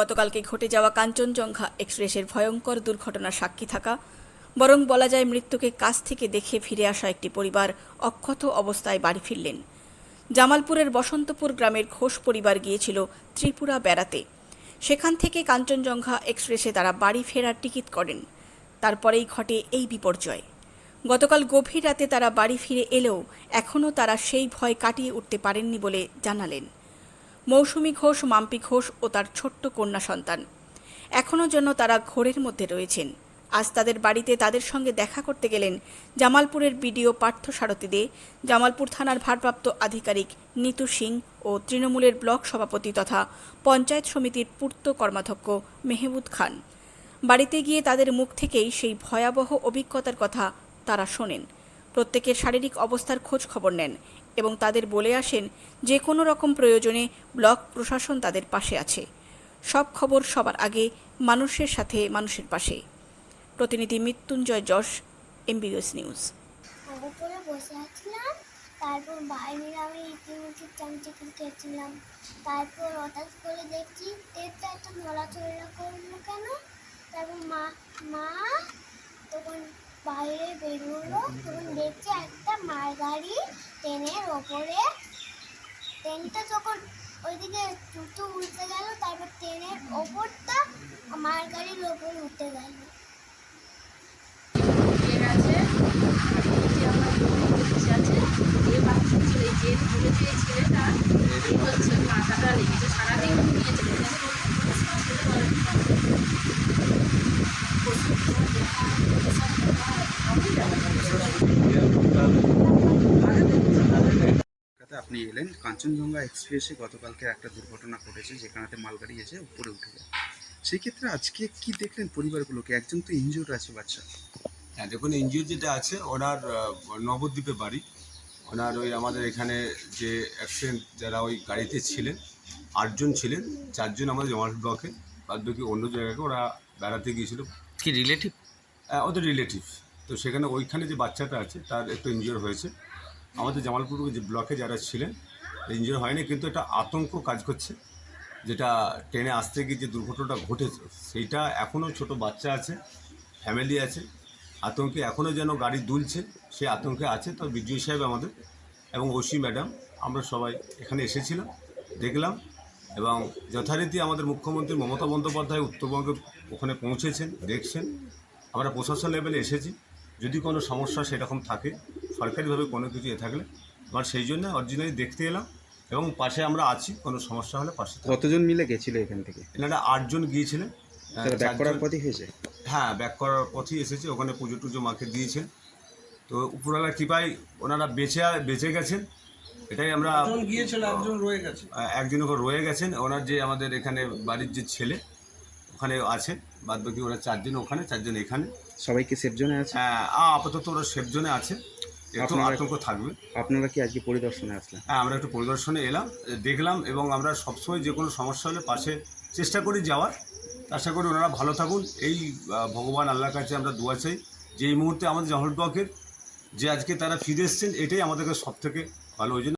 গতকালকে ঘটে যাওয়া কাঞ্চনজঙ্ঘা এক্সপ্রেসের ভয়ঙ্কর দুর্ঘটনার সাক্ষী থাকা, বরং বলা যায় মৃত্যুকে কাছ থেকে দেখে ফিরে আসা একটি পরিবার অক্ষত অবস্থায় বাড়ি ফিরলেন। জামালপুরের বসন্তপুর গ্রামের ঘোষ পরিবার গিয়েছিল ত্রিপুরা বেড়াতে। সেখান থেকে কাঞ্চনজঙ্ঘা এক্সপ্রেসে তারা বাড়ি ফেরার টিকিট করেন। তারপরেই ঘটে এই বিপর্যয়। গতকাল গভীর রাতে তারা বাড়ি ফিরে এলেও এখনও তারা সেই ভয় কাটিয়ে উঠতে পারেননি বলে জানালেন। মৌসুমী ঘোষ, মাম্পি ঘোষ ও তার ছোট্ট কন্যা সন্তান। এখনও যেন তারা ঘোরের মধ্যে রয়েছেন। আজ তাদের বাড়িতে তাদের সঙ্গে দেখা করতে গেলেন জামালপুরের বিডিও পার্থ সারথী দে, জামালপুর থানার ভারপ্রাপ্ত আধিকারিক নিতু সিং ও তৃণমূলের ব্লক সভাপতি তথা পঞ্চায়েত সমিতির পূর্ত কর্মাধ্যক্ষ মেহবুদ খান। বাড়িতে গিয়ে তাদের মুখ থেকেই সেই ভয়াবহ অভিজ্ঞতার কথা তারা শোনেন। প্রত্যেকের শারীরিক অবস্থার খোঁজ খবর নেন এবং তাদের বলে আসেন, যে কোনো রকম প্রয়োজনে ব্লক প্রশাসন তাদের পাশে আছে। সব খবর সবার আগে মানুষের সাথে মানুষের পাশে। প্রতিনিধি মৃত্যুঞ্জয় যশ এমবিএস নিউজ। উপরে বসে আছিলাম, তারপর বাইরে আমি ইতিমধ্যে চামচে খেয়েছিলাম। তারপর হঠাৎ করে দেখছি ট্রেনটা একটা নড়াচড়া করল কেন? তারপর মা মা? তখন বাইরে বেরোলো। তখন দেখছে একটা মালগাড়ি ট্রেনের ওপরে। ট্রেনটা যখন ওইদিকে দ্রুত উঠতে গেল, তারপর ট্রেনের ওপরটা মালগাড়ির ওপর উঠতে গেল ট্রেন আছে যে আমার বসে আছে যে বাচ্চা ছেলে যে বলেছে এই ছেলেটা কি হচ্ছে মাথাটা লেগেছে সারাদিন ঘুমিয়ে চলে কলকাতায় আপনি এলেন কাঞ্চনজঙ্ঘা এক্সপ্রেসে গতকালকে একটা দুর্ঘটনা ঘটেছে যেখানেতে মালগাড়ি এসে উপরে উঠে যায়। সেই ক্ষেত্রে আজকে কি দেখলেন পরিবারগুলোকে? একজন তো ইনজিওর আছে বাচ্চা। হ্যাঁ দেখুন এনজিও যেটা আছে ওনার নবদ্বীপে বাড়ি। ওনার ওই আমাদের এখানে যে অ্যাক্সিডেন্ট যারা ওই গাড়িতে ছিলেন আটজন ছিলেন চারজন আমাদের জমাল ব্লকে বাদ বাকি অন্য জায়গাকে ওরা বেড়াতে গিয়েছিল। কি রিলেটিভ আহ, ওদের রিলেটিভ তো সেখানে ওইখানে যে বাচ্চাটা আছে তার একটু ইনজিওর হয়েছে। আমাদের জামালপুর যে ব্লকে যারা ছিলেন ইনজিওর হয়নি, কিন্তু এটা আতঙ্ক কাজ করছে, যেটা ট্রেনে আসতে গিয়ে যে দুর্ঘটনাটা ঘটেছে, সেইটা এখনও ছোট বাচ্চা আছে ফ্যামিলি আছে, আতঙ্কে এখনও যেন গাড়ি দুলছে, সেই আতঙ্কে আছে, তো বিজয় সাহেব আমাদের এবং ওসি ম্যাডাম, আমরা সবাই এখানে এসেছিলাম, দেখলাম এবং যথারীতি আমাদের মুখ্যমন্ত্রী মমতা বন্দ্যোপাধ্যায় উত্তরবঙ্গে ওখানে পৌঁছেছেন, দেখছেন। আমরা প্রশাসন লেভেলে এসেছি, যদি কোনো সমস্যা সেরকম থাকে সরকারিভাবে কোনো কিছু এ থাকলে। আমার সেই জন্য অরিজিনালি দেখতে এলাম এবং পাশে আমরা আছি কোনো সমস্যা হলে পাশে থাকব। কতজন মিলে গেছিল এখান থেকে? এনারা আটজন গিয়েছিলেন। আহ, তারা ব্যাক করার চারজন- পথই হয়েছে? হ্যাঁ ব্যাক করার পথেই এসেছে। ওখানে পুজো টুজো মাকে দিয়েছেন। তো উপরওয়ালা কৃপায় ওনারা বেঁচে বেঁচে গেছেন। এটাই আমরা একজন গিয়েছিল একজন রয়ে গেছে। আহ, একজন ওখানে রয়ে গেছেন। ওনার যে আমাদের এখানে বাড়ির যে ছেলে ওখানে আছে বাদ বাকি ওরা চারজন ওখানে চারজন এখানে। সবাইকে সেফ জোনে আছে? আহ, আ- আপাতত ওরা সেফ জোনে আছে। একটু আপনারা- আতঙ্ক থাকবে। আপনারা কি আজকে পরিদর্শনে আসলেন? হ্যাঁ আমরা একটু পরিদর্শনে এলাম দেখলাম এবং আমরা সবসময় যে কোনো সমস্যা হলে পাশে চেষ্টা করি যাওয়ার। আশা করি ওনারা ভালো থাকুন। এই আহ, ভগবান আল্লাহর কাছে আমরা দোয়া চাই যে এই মুহূর্তে আমাদের জহর ব্লকের যে আজকে তারা ফিরে এসছেন এটাই আমাদেরকে সব থেকে ভালো। ওই জন্য